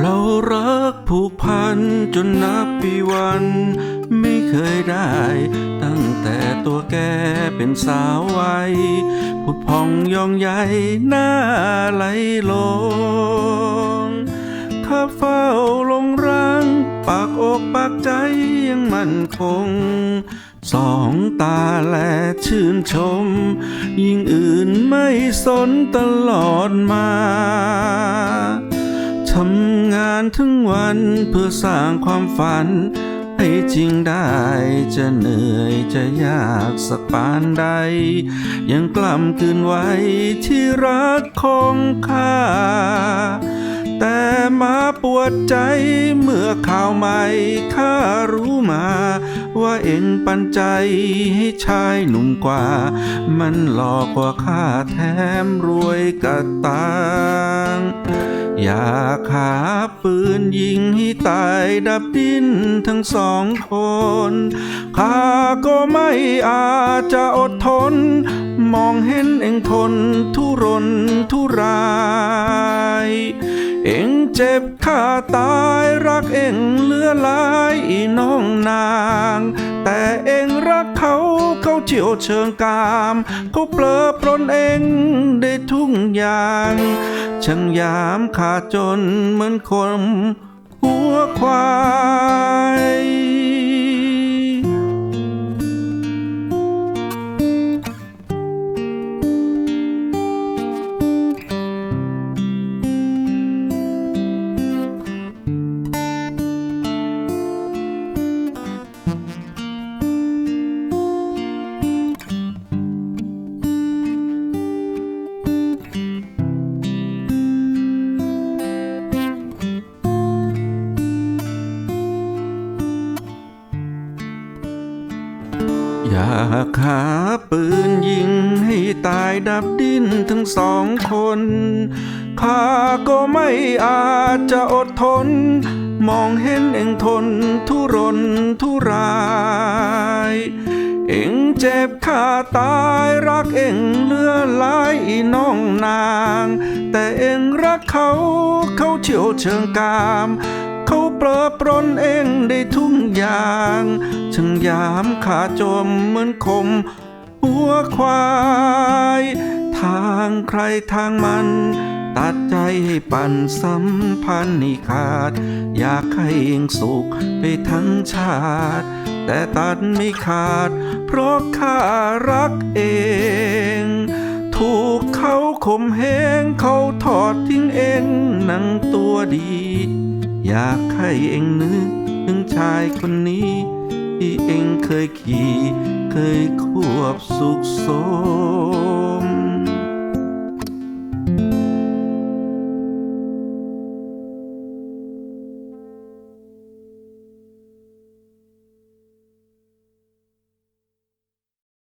เรารักผูกพันจนนับปีวัน ไม่เคยได้ ตั้งแต่ตัวแกเป็นสาววัยผุดพองยองใหญ่หน้าไหลลงข้าเฝ้าลงรัง ปากอกปากใจยังมั่นคง สองตาแลชื่นชม ยิ่งอื่นไม่สนตลอดมาทำานทั้งวันเพื่อสร้างความฝัน ให้จริงได้จะเหนื่อยจะยากสักปานใด ยังกล้ำคืนไว้ที่รักของข้า แต่มาปวดใจเมื่อข่าวใหม่ข้ารู้มา ว่าเอ็งปันใจให้ชายหนุ่มกว่า มันหลอกกว่าข้าแถมรวยกะตัง อยากหาปืนยิงให้ตายดับดินทั้งสองคนข้าก็ไม่อาจจะอดทน มองเห็นเองทนทุรนทุรายเองเจ็บข้าตายรักเองเลือลายอีน้องนาง แต่เอง เชี่ยวเชิงกามเขาเปลอปลนเองได้ทุกอย่างช่างยามขาดจนเหมือนคนหัวควาย อยากหาปืนยิงให้ตายดับดิ้นทั้งสองคนข้าก็ไม่อาจจะอดทน มองเห็นเองทนทุรนทุราย เองเจ็บข้าตายรักเองเลือหลายน้องนาง แต่เองรักเขาเขาเฉียวเชิงกาม เขาเปลือปรนเองได้ทุกอย่าง ช่างยามขาจมเหมือนคม หัวควาย ทางใครทางมัน ตัดใจให้ปั่นสัมพันธ์ให้ขาด อยากให้เองสุขไปทั้งชาติ แต่ตัดไม่ขาด เพราะข้ารักเอง ถูกเขาข่มเหงเขาทอดทิ้งเองหนังตัวดี อยากให้เองนึกถึงชายคนนี้ ที่เองเคยขี่ เคยควบสุขสม